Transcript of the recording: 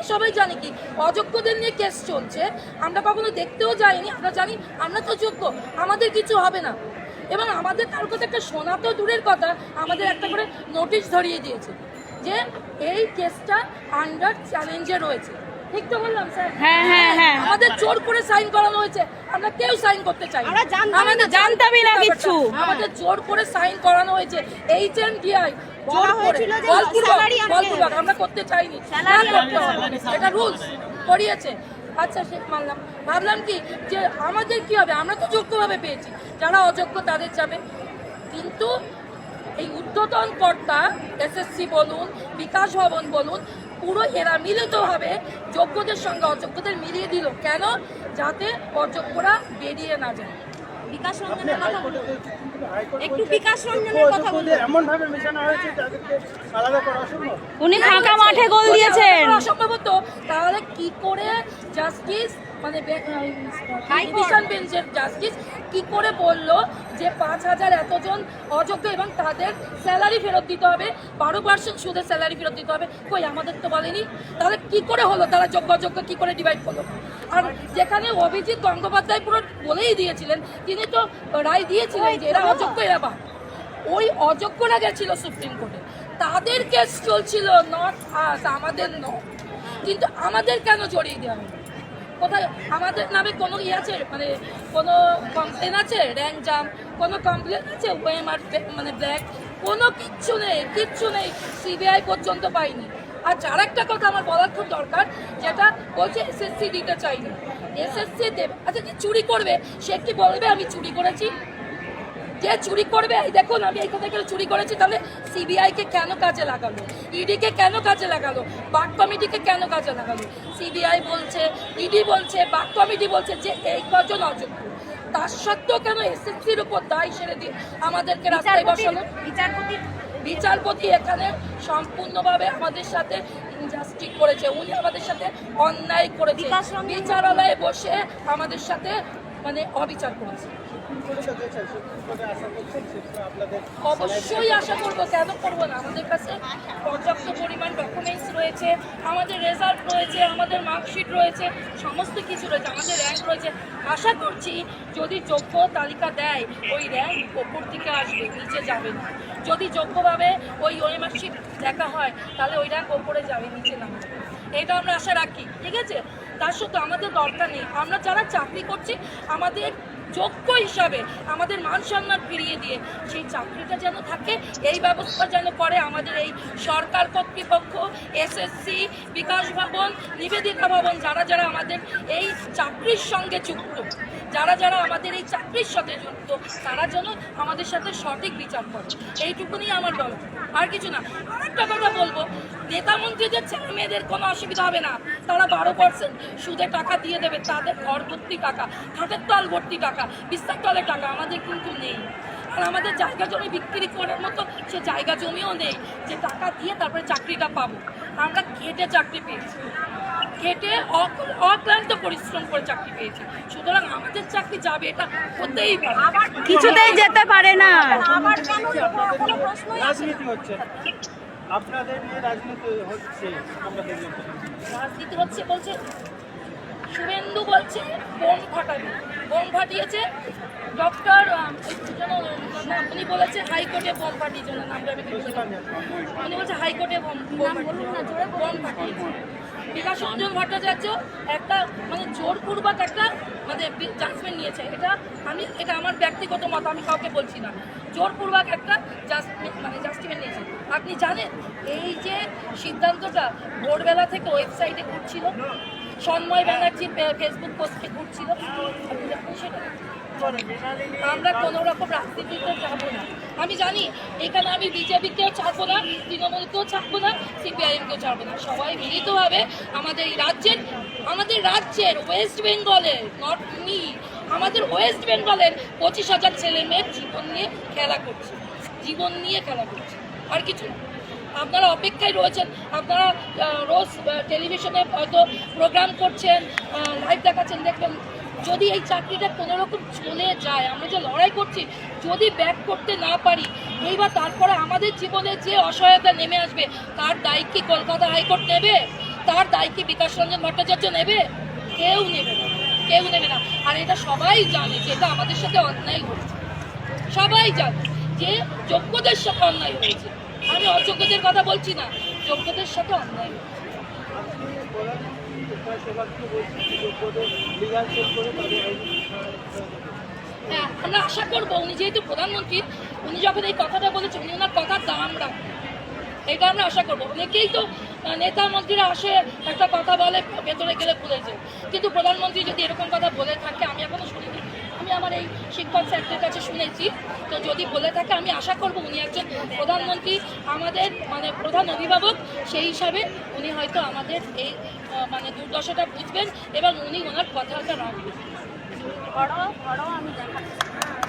আমরা সবাই জানি কি অযোগ্যদের নিয়ে কেস চলছে। আমরা কখনো দেখতেও যাইনি আমরা জানি আমরা তো যোগ্য আমাদের কিছু হবে না। এবং আমাদের কার কথা একটা শোনা তো দূরের কথা আমাদের একটা করে নোটিশ ধরিয়ে দিয়েছে যে এই কেসটা আন্ডার চ্যালেঞ্জে রয়েছে। ঠিক তো বললাম স্যার? হ্যাঁ হ্যাঁ হ্যাঁ। আমাদের জোর করে সাইন করানো হয়েছে আমরা কেউ সাইন করতে চাই না। আমরা জানতামই না, জানতামই না ব্যাপারটা। আমাদের জোর করে সাইন করানো হয়েছে এইচ এম ডিআই জোর হয়েছিল যে বলপূর্বক আমরা করতে চাইনি। এটা রুলস করিয়েছে আচ্ছা সে মানলাম। ভাবলাম কি যে আমাদের কি হবে? আমরা তো যোগ্যভাবে পেয়েছি। যারা অযোগ্য তাদের যাবে। কিন্তু এই উদ্বোধন কর্তা এসএসসি বলুন বিকাশ ভবন বলুন পুরো এরা মিলিতভাবে যোগ্যদের সঙ্গে অযোগ্যদের মিলিয়ে দিল। কেন? যাতে অযোগ্যরা বেরিয়ে না যায়। বিকাশ রঞ্জনের কথা বলুন। একটু বিকাশ রঞ্জনের কথা বলুন। এমন ভাবে মেশানো হয়েছে তাদেরকে আলাদা করা অসম্ভব? উনি ফাঁকা মাঠে গোল দিয়েছেন। অসম্ভবত তাহলে কি করে জাস্টিস মানে. ডিভিশন বেঞ্চের জাস্টিস কি করে বলল যে পাঁচ হাজার এতজন অযোগ্য এবং তাদের স্যালারি ফেরত দিতে হবে? বারো পার্সেন্ট সুদের স্যালারি ফেরত দিতে হবে। কই আমাদের তো বলেনি? তাহলে কি করে হলো? তারা যোগ্য অযোগ্য কি করে ডিভাইড করল? আর যেখানে অভিজিৎ গঙ্গোপাধ্যায় পুরো বলেই দিয়েছিলেন তিনি তো রায় দিয়েছিলেন যে এরা অযোগ্য এরা বা ওই অযোগ্যরা গেছিল সুপ্রিম কোর্টে। তাদের কেস চলছিল নট আস আমাদের ন কিন্তু আমাদের কেন জড়িয়ে দেওয়া হলো? কোথায় আমাদের নামে কোনো ইয়ে আছে? মানে কোনো কমপ্লেন আছে? র্যাঙ্ক জাম কোনো কমপ্লেন আছে? ওএমআর মানে ব্ল্যাক কোনো কিচ্ছু নেই কিচ্ছু নেই। সিবিআই পর্যন্ত পাইনি। আর যার একটা কথা আমার বলার খুব দরকার, যেটা বলছে এসএসসি দিতে চাইনি। এসএসসি দেবে আচ্ছা যে চুরি করবে, সে কি বলবে আমি চুরি করেছি? যে চুরি করবে? এই দেখুন আমি এই কথা করে চুরি করেছি তাহলে সিবিআই কে কেন কাজে লাগালো? ইডি কে কেন কাজে লাগালো? বাক কমিটিকে কেন কাজে লাগালো? সিবিআই বলছে ইডি বলছে বাক কমিটি বলছে যে এই কজন অযোগ্য? তার সত্ত্বেও কেন এসএসসির উপর দায় সেরে দিয়ে আমাদেরকে রাস্তায় বসালো? বিচারপতি বিচারপতি এখানে সম্পূর্ণভাবে আমাদের সাথে ইনজাস্টিস করেছে। উনি আমাদের সাথে অন্যায় করেছে। বিচারালয়ে বসে আমাদের সাথে মানে অবিচার করেছে। অবশ্যই আশা করব, কেন করব না? আমাদের কাছে পর্যাপ্ত পরিমাণ ডকুমেন্টস রয়েছে, আমাদের রেজাল্ট রয়েছে, আমাদের মার্কশিট রয়েছে, সমস্ত কিছু রয়েছে, আমাদের র্যাঙ্ক রয়েছে। আশা করছি যদি যোগ্য তালিকা দেয়, ওই র্যাঙ্ক ওপর দিকে আসবে, নিচে যাবে না। যদি যোগ্যভাবে ওই ওই শিট দেখা হয়, তাহলে ওই র্যাঙ্ক ওপরে যাবে, নিচে না। এটা আমরা আশা রাখি, ঠিক আছে? তার সত্ত্বেও আমাদের দরকার নেই। আমরা যারা চাকরি করছি, আমাদের যোগ্য হিসাবে আমাদের মান সম্মান ফিরিয়ে দিয়ে সেই চাকরিটা যেন থাকে, এই ব্যবস্থা যেন করে আমাদের এই সরকার কর্তৃপক্ষ এসএসসি বিকাশ ভবন, নিবেদিতা ভবন, যারা যারা আমাদের এই চাকরির সঙ্গে যুক্ত, যারা যারা আমাদের এই চাকরির সাথে যুক্ত, তারা যেন আমাদের সাথে সঠিক বিচার করে। এইটুকুনি আমার বলা আর কিছু না। আর একটা কথা বলব, নেতা মন্ত্রীদের ছেলে মেয়েদের কোনো অসুবিধা হবে না। তারা বারো পার্সেন্ট সুদে টাকা দিয়ে দেবে তাদের ঘর ভর্তি টাকা খাটের তল ভর্তি টাকা বিস্তার তলের টাকা আমাদের কিন্তু নেই। আর আমাদের জায়গা জমি বিক্রি করার মতো সে জায়গা জমিও নেই যে টাকা দিয়ে তারপরে চাকরিটা পাবো। আমরা খেটে চাকরি পেয়েছি। খেটে অক- অক্লান্ত পরিশ্রম করে চাকরি পেয়েছি। সুতরাং আমাদের চাকরি যাবে এটা হতেই পারে। কিছুতেই যেতে পারে না। আবার কেন আপনাদের নিয়ে রাজনীতি হচ্ছে আমরা দেখলাম রাজনীতি হচ্ছে বলছে শুভেন্দু বলছে বোম ফাটাবে। বোম ফাটিয়েছে ডক্টর উনি বলেছে হাইকোর্টে বোম ফাটিয়েছে ওনার নামটা আমি। উনি বলছে হাইকোর্টে বোম ফাটিয়েছে। বিকাশ রঞ্জন ভট্টাচার্য একটা মানে জোরপূর্বক একটা মানে জাজমেন্ট নিয়েছে। এটা আমি এটা আমার ব্যক্তিগত মত, আমি কাউকে বলছি না। জোরপূর্বক একটা মানে জাস্টিমেন্ট নিয়েছে। আপনি জানেন, এই যে সিদ্ধান্তটা ভোরবেলা থেকে ওয়েবসাইটে ঘুরছিল, সন্ময় ব্যানার্জির ফেসবুক পোস্টে ঘুরছিল, আপনি জানেন সেটা? আমরা কোনো রকম রাজনীতিতে যাব না। আমি জানি, এখানে আমি বিজেপিকেও ছাড়বো না, তৃণমূলকেও ছাড়বো না, সিপিআইএমকেও ছাড়বো না। সবাই মিলিতভাবে আমাদের এই রাজ্যের, আমাদের রাজ্যের ওয়েস্ট বেঙ্গলের নট মি আমাদের ওয়েস্ট বেঙ্গলের পঁচিশ হাজার ছেলে মেয়ের জীবন নিয়ে খেলা করছে। জীবন নিয়ে খেলা করছে। আর কিছু আপনারা অপেক্ষায় রয়েছেন, আপনারা রোজ টেলিভিশনে হয়তো প্রোগ্রাম করছেন লাইভ দেখাচ্ছেন, দেখবেন যদি এই চাকরিটা কোনো রকম চলে যায়, আমরা যে লড়াই করছি, যদি ব্যাক করতে না পারি, এইবার তারপরে আমাদের জীবনে যে অসহায়তা নেমে আসবে, তার দায় কি কলকাতা হাইকোর্ট নেবে? তার দায় কি বিকাশ রঞ্জন ভট্টাচার্য নেবে? কেউ নেবে না, কেউ নেবে না। আর এটা সবাই জানে যে এটা আমাদের সাথে অন্যায় হয়েছে। সবাই জানে যে যোগ্যদের সাথে অন্যায় হয়েছে। আমি অযোগ্যদের কথা বলছি না, যোগ্যদের সাথে অন্যায় হয়েছে। হ্যাঁ আমরা আশা করব উনি যেহেতু প্রধানমন্ত্রী, উনি যখন এই কথাটা বলেছেন, উনি ওনার কথার দাম রাখবেন এটা আমরা আশা করব। অনেকেই তো নেতা মন্ত্রীরা আসে, একটা কথা বলে, ভেতরে গেলে ভুলে যায়। কিন্তু প্রধানমন্ত্রী যদি এরকম কথা বলে থাকে আমি এখনও শুনিনি আমি আমার এই শিক্ষক স্যারদের কাছে শুনেছি। তো যদি বলে থাকে, আমি আশা করব উনি একজন প্রধানমন্ত্রী। আমাদের মানে প্রধান অভিভাবক, সেই হিসাবে উনি হয়তো আমাদের এই মানে দুর্দশাটা বুঝবেন। এবং উনি ওনার কথাটা রাখবেন। আমি দেখাচ্ছি।